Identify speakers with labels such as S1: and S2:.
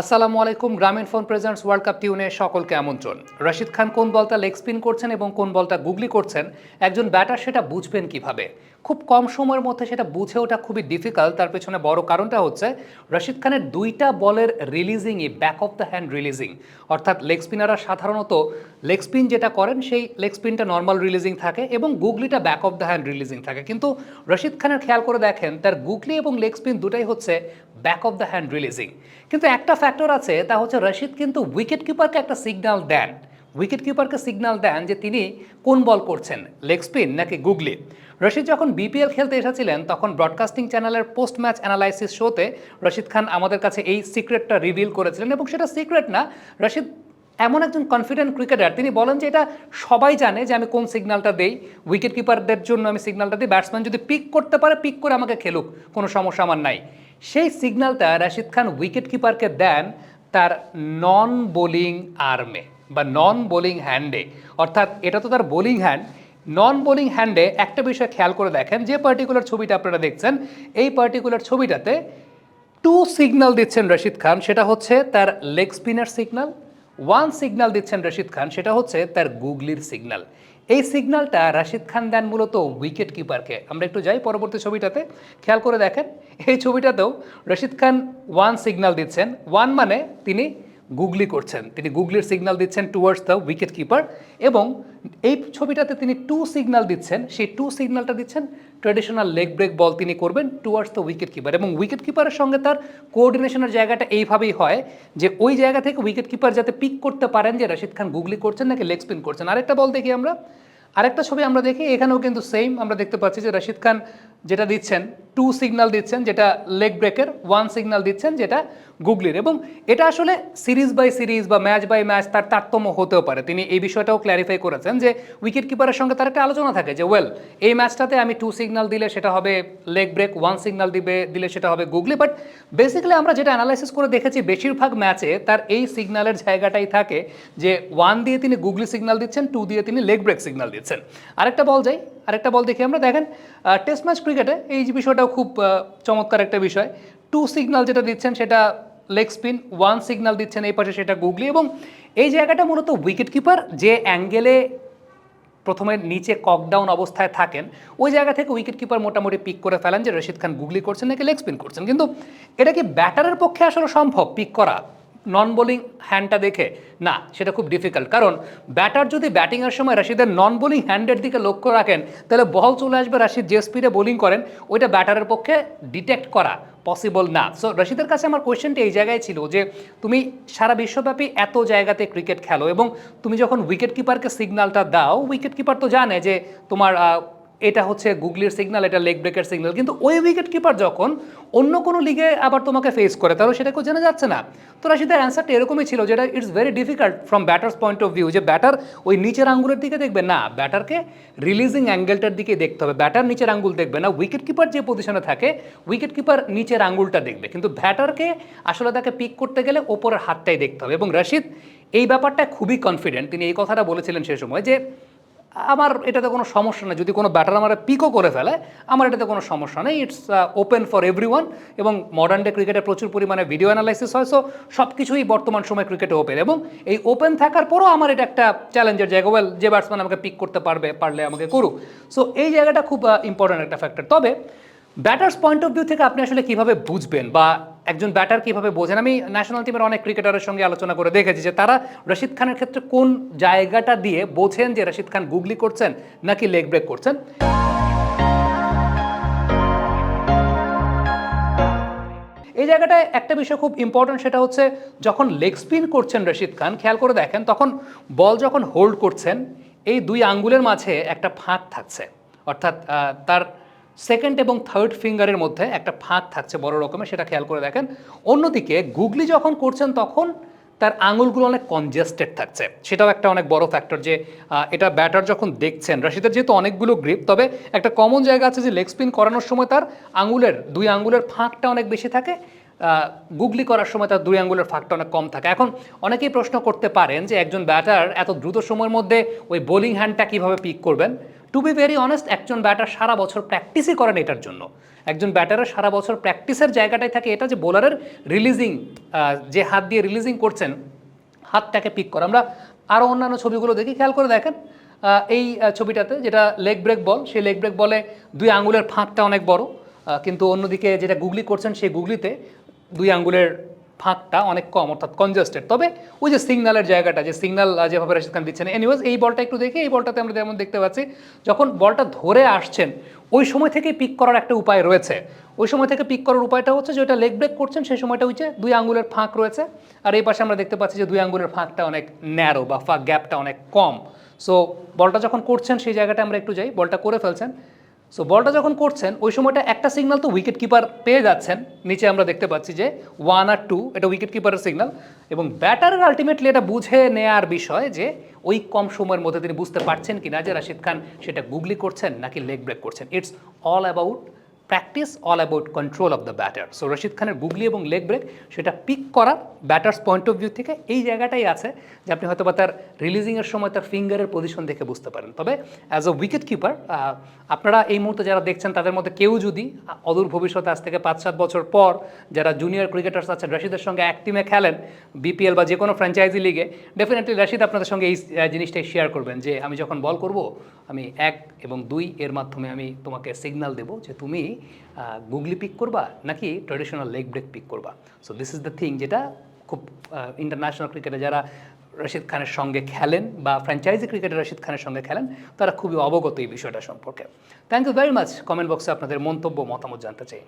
S1: আসসালামু আলাইকুম, গ্রামীণ ফোন প্রেজেন্টস ওয়ার্ল্ড কাপ টিউনে সকলকে আমন্ত্রণ। রশিদ খান কোন বলটা লেগ স্পিন করছেন এবং কোন বলটা গুগলি করছেন? একজন ব্যাটার সেটা বুঝবেন কীভাবে? খুব কম সময়ের মধ্যে সেটা বুঝে ওঠা খুবই ডিফিকাল্ট তার পেছনে বড় কারণটা হচ্ছে রশিদ খানের দুইটা বলের রিলিজিংই back of the hand releasing অর্থাৎ লেগ স্পিনাররা সাধারণত লেগ স্পিন যেটা করেন, সেই লেগ স্পিনটা নর্মাল রিলিজিং থাকে এবং গুগলিটা back of the hand releasing থাকে। কিন্তু রশিদ খানের খেয়াল করে দেখেন, তার গুগলি এবং লেগ স্পিন দুটাই হচ্ছে back of the hand releasing কিন্তু একটা ফ্যাক্টর আছে, তা হচ্ছে রশিদ কিন্তু উইকেট কিপারকে একটা সিগনাল দেন। উইকেট কিপারকে সিগন্যাল দেন যে তিনি কোন বল করছেন লেগ স্পিন নাকি গুগলি রশিদ যখন বিপিএল খেলতে এসেছিলেন, তখন ব্রডকাস্টিং চ্যানেলের পোস্ট ম্যাচ অ্যানালাইসিস শোতে রশিদ খান আমাদের কাছে এই সিক্রেটটা রিভিল করেছিলেন, এবং সেটা সিক্রেট না, রশিদ এমন একজন কনফিডেন্ট ক্রিকেটার তিনি বলেন যে এটা সবাই জানে যে আমি কোন সিগন্যালটা দেই উইকেট কিপারদের জন্য আমি সিগন্যালটা দিই ব্যাটসম্যান যদি পিক করতে পারে পিক করে আমাকে খেলুক, কোনো সমস্যা আমার নাই। সেই সিগন্যালটা রাশিদ খান উইকেট কিপারকে দেন তার নন বোলিং আর্মে বা নন বোলিং হ্যান্ডে অর্থাৎ এটা তো তার বোলিং হ্যান্ড নন বোলিং হ্যান্ডে একটা বিষয় খেয়াল করে দেখেন, যে পার্টিকুলার ছবিটা আপনারা দেখছেন, এই পার্টিকুলার ছবিটাতে টু সিগন্যাল দিচ্ছেন রশিদ খান, সেটা হচ্ছে তার leg spinner signal one signal দিচ্ছেন রশিদ খান, সেটা হচ্ছে তার গুগলির সিগন্যাল এই সিগনালটা রাশিদ খান দেন মূলত উইকেট কিপারকে। আমরা একটু যাই পরবর্তী ছবিটাতে। খেয়াল করে দেখেন, এই ছবিটাতেও রশিদ খান ওয়ান সিগন্যাল দিচ্ছেন। ওয়ান মানে তিনি গুগলি করছেন। তিনি গুগলির সিগন্যাল দিচ্ছেন টুয়ার্ডস দ্য উইকেট কিপার এবং এই ছবিটাতে তিনি টু সিগন্যাল দিচ্ছেন। সেই টু সিগনালটা দিচ্ছেন ট্রেডিশনাল লেগ ব্রেক বল তিনি করবেন টুয়ার্ডস দ্য উইকেট কিপার এবং উইকেট কিপারের সঙ্গে তার কোঅর্ডিনেশনের জায়গাটা এইভাবেই হয় যে ওই জায়গা থেকে উইকেট কিপার যাতে পিক করতে পারেন যে রশিদ খান গুগলি করছেন নাকি লেগ স্পিন করছেন। আরেকটা বল দেখি আমরা। আরেকটা ছবি আমরা দেখি, এখানেও কিন্তু সেম আমরা দেখতে পাচ্ছি যে রশিদ খান যেটা দিচ্ছেন টু সিগন্যাল দিচ্ছেন যেটা লেগ ব্রেকের ওয়ান সিগন্যাল দিচ্ছেন যেটা গুগলির এবং এটা আসলে সিরিজ বাই সিরিজ বা ম্যাচ বাই ম্যাচ তার তারতম্য হতেও পারে। তিনি এই বিষয়টাও ক্ল্যারিফাই করেছেন যে উইকেট কিপারের সঙ্গে তার একটা আলোচনা থাকে যে ওয়েল এই ম্যাচটাতে আমি টু সিগন্যাল দিলে সেটা হবে লেগ ব্রেক ওয়ান সিগনাল দিবে, দিলে সেটা হবে গুগলি বাট বেসিক্যালি আমরা যেটা অ্যানালাইসিস করে দেখেছি, বেশিরভাগ ম্যাচে তার এই সিগনালের জায়গাটাই থাকে যে ওয়ান দিয়ে তিনি গুগলি সিগনাল দিচ্ছেন টু দিয়ে তিনি লেগ ব্রেক সিগনাল দিচ্ছেন। আরেকটা বল যাই, আরেকটা বল দেখি আমরা। দেখেন টেস্ট ম্যাচ ক্রিকেটে এই বিষয়টাও খুব চমৎকার একটা বিষয়। টু সিগনাল যেটা দিচ্ছেন সেটা লেগ স্পিন ওয়ান সিগন্যাল দিচ্ছেন এই পাশে সেটা গুগলি এবং এই জায়গাটা মূলত উইকেট কিপার যে অ্যাঙ্গেলে প্রথমে নিচে ককডাউন অবস্থায় থাকেন, ওই জায়গা থেকে উইকেট কিপার মোটামুটি পিক করে ফেলেন যে রশিদ খান গুগলি করছেন নাকি লেগ স্পিন করছেন। কিন্তু এটা কি ব্যাটারের পক্ষে আসলে সম্ভব পিক করা? নন বোলিং হ্যান্ডটা দেখে, না, সেটা খুব ডিফিকাল্ট কারণ ব্যাটার যদি ব্যাটিংয়ের সময় রাশিদের নন বোলিং হ্যান্ডের দিকে লক্ষ্য রাখেন, তাহলে বল চলে আসবে রাশিদ যে স্পিডে বোলিং করেন, ওইটা ব্যাটারের পক্ষে ডিটেক্ট করা। পসিবল না। সো রশিদের কাছে আমার কোয়েশ্চেনটা এই জায়গায় ছিল যে, তুমি সারা বিশ্বব্যাপী এত জায়গাতে ক্রিকেট খেলো এবং তুমি যখন উইকেট কিপারকে সিগনালটা দাও উইকেট কিপার তো জানে যে তোমার এটা হচ্ছে গুগলির সিগনাল, এটা লেগ ব্রেকের সিগনাল। কিন্তু ওই উইকেট কিপার যখন অন্য কোনো লিগে আবার তোমাকে ফেস করে, তাহলে সেটা কেউ জানা যাচ্ছে না। তো রাশিদের অ্যান্সারটা এরকমই ছিল যেটা it's very difficult from batter's point of view যে ব্যাটার ওই নিচের আঙ্গুলের দিকে দেখবে, না ব্যাটারকে রিলিজিং অ্যাঙ্গেলটার দিকে দেখতে হবে। ব্যাটার নিচের আঙ্গুল দেখবে না উইকেট কিপার যে পজিশনে থাকে উইকেট কিপার নিচের আঙ্গুলটা দেখবে। কিন্তু ব্যাটারকে আসলে তাকে পিক করতে গেলে ওপরের হাতটাই দেখতে হবে। এবং রশিদ, এই ব্যাপারটা খুবই কনফিডেন্ট তিনি এই কথাটা বলেছিলেন সে সময় যে আমার এটাতে কোনো সমস্যা নেই। যদি কোনো ব্যাটার আমার পিকও করে ফেলে, আমার এটাতে কোনো সমস্যা নেই। ইটস ওপেন ফর এভরি এবং মডার্ন ডে ক্রিকেটে প্রচুর পরিমাণে ভিডিও অ্যানালাইসিস হয় সো সব কিছুই বর্তমান সময় ক্রিকেটে ওপেন এবং এই ওপেন থাকার পরও আমার এটা একটা চ্যালেঞ্জের জায়গা। ওয়েল যে ব্যাটসম্যান আমাকে পিক করতে পারবে, পারলে আমাকে করুক। সো এই জায়গাটা খুব ইম্পর্ট্যান্ট একটা ফ্যাক্টর তবে ব্যাটার্স পয়েন্ট অফ ভিউ থেকে আপনি আসলে কীভাবে বুঝবেন বা একজন ব্যাটার কীভাবে বোঝেন? আমি ন্যাশনাল টিমের অনেক ক্রিকেটারের সঙ্গে আলোচনা করে দেখেছি যে তারা রশিদ খানের ক্ষেত্রে কোন জায়গাটা দিয়ে বোঝেন যে রশিদ খান গুগলি করছেন নাকি লেগ ব্রেক করছেন? এই জায়গাটায় একটা বিষয় খুব ইম্পর্টেন্ট সেটা হচ্ছে যখন লেগ স্পিন করছেন রশিদ খান, খেয়াল করে দেখেন, তখন বল যখন হোল্ড করছেন, এই দুই আঙ্গুলের মাঝে একটা ফাঁক থাকছে। অর্থাৎ তার সেকেন্ড এবং থার্ড ফিঙ্গারের মধ্যে একটা ফাঁক থাকছে বড় রকমের, সেটা খেয়াল করে দেখেন। অন্যদিকে গুগলি যখন করছেন তখন তার আঙুলগুলো অনেক কনজেস্টেড থাকছে। সেটাও একটা অনেক বড় ফ্যাক্টর যে এটা ব্যাটার যখন দেখছেন, রাশিদের যেহেতু অনেকগুলো গ্রিপ তবে একটা কমন জায়গা আছে যে লেগ স্পিন করানোর সময় তার আঙুলের, দুই আঙুলের ফাঁকটা অনেক বেশি থাকে। গুগলি করার সময় তার দুই আঙ্গুলের ফাঁকটা অনেক কম থাকে। এখন অনেকেই প্রশ্ন করতে পারেন যে, একজন ব্যাটার এত দ্রুত সময়ের মধ্যে ওই বোলিং হ্যান্ডটা কীভাবে পিক করবেন? টু বি ভেরি অনেস্ট একজন ব্যাটার সারা বছর প্র্যাকটিসই করেন এটার জন্য। একজন ব্যাটারের সারা বছর প্র্যাকটিসের জায়গাটাই থাকে এটা যে বোলারের রিলিজিং যে হাত দিয়ে রিলিজিং করছেন, হাতটাকে পিক করা। আমরা আরও অন্যান্য ছবিগুলো দেখি, খেয়াল করে দেখেন। এই ছবিটাতে যেটা লেগ ব্রেক বল সেই লেগ ব্রেক বলে দুই আঙ্গুলের ফাঁকটা অনেক বড়। কিন্তু অন্যদিকে যেটা গুগলি করছেন, সেই গুগলিতে দুই আঙ্গুলের ফাঁকটা অনেক কম, অর্থাৎ কনজাস্টেড তবে ওই যে সিগনালের জায়গাটা, যে সিগন্যাল যেভাবে রাশিদ খান দিচ্ছেন এনিওয়েজ এই বলটা একটু দেখি, এই বলটাতে আমরা যেমন দেখতে পাচ্ছি, যখন বলটা ধরে আসছেন, ওই সময় থেকেই পিক করার একটা উপায় রয়েছে। ওই সময় থেকে পিক করার উপায়টা হচ্ছে যে ওটা লেগ ব্রেক করছেন, সেই সময়টা হচ্ছে দুই আঙ্গুলের ফাঁক রয়েছে। আর এই পাশে আমরা দেখতে পাচ্ছি যে দুই আঙ্গুলের ফাঁকটা অনেক ন্যারো বা ফাঁক গ্যাপটা অনেক কম। সো বলটা যখন করছেন, সেই জায়গাটা আমরা একটু যাই, বলটা করে ফেলছেন। সো বলটা যখন করছেন, ওই সময়টা একটা সিগনাল তো উইকেট কিপার পেয়ে যাচ্ছেন। নিচে আমরা দেখতে পাচ্ছি যে ওয়ান আর টু এটা উইকেট কিপারের সিগনাল এবং ব্যাটারের আলটিমেটলি এটা বুঝে নেয়ার বিষয় যে ওই কম সময়ের মধ্যে তিনি বুঝতে পারছেন কি না যে রাশিদ খান সেটা গুগলি করছেন নাকি লেগ ব্রেক করছেন। It's all about practice all about control of the batter. So Rashid খানের গুগলি এবং লেগ ব্রেক, সেটা পিক করা ব্যাটার্স পয়েন্ট অফ ভিউ থেকে এই জায়গাটাই আছে যে আপনি হয়তো বা তার রিলিজিংয়ের সময় তার ফিঙ্গারের পজিশন দেখে বুঝতে পারেন। তবে অ্যাজ আ উইকেট কিপার আপনারা এই মুহূর্তে যারা দেখছেন, তাদের মধ্যে কেউ যদি অদূর ভবিষ্যতে আজ থেকে পাঁচ সাত বছর পর যারা জুনিয়র ক্রিকেটার্স আছেন, রশিদের সঙ্গে এক টিমে খেলেন বিপিএল বা যে কোনো ফ্র্যাঞ্চাইজি লিগে ডেফিনেটলি রশিদ আপনাদের সঙ্গে এই জিনিসটাই শেয়ার করবেন যে আমি যখন বল করব, আমি এক এবং দুই এর মাধ্যমে আমি তোমাকে সিগন্যাল দেবো যে তুমি গুগলি পিক করবা নাকি ট্রেডিশনাল লেগ ব্রেক পিক করবা? So this is the thing যেটা খুব ইন্টারন্যাশনাল ক্রিকেটে যারা রশিদ খানের সঙ্গে খেলেন বা ফ্র্যাঞ্চাইজি ক্রিকেটে রশিদ খানের সঙ্গে খেলেন, তারা খুবই অবগত এই বিষয়টা সম্পর্কে। Thank you very much comment বক্সে আপনাদের মন্তব্য, মতামত জানতে চাই।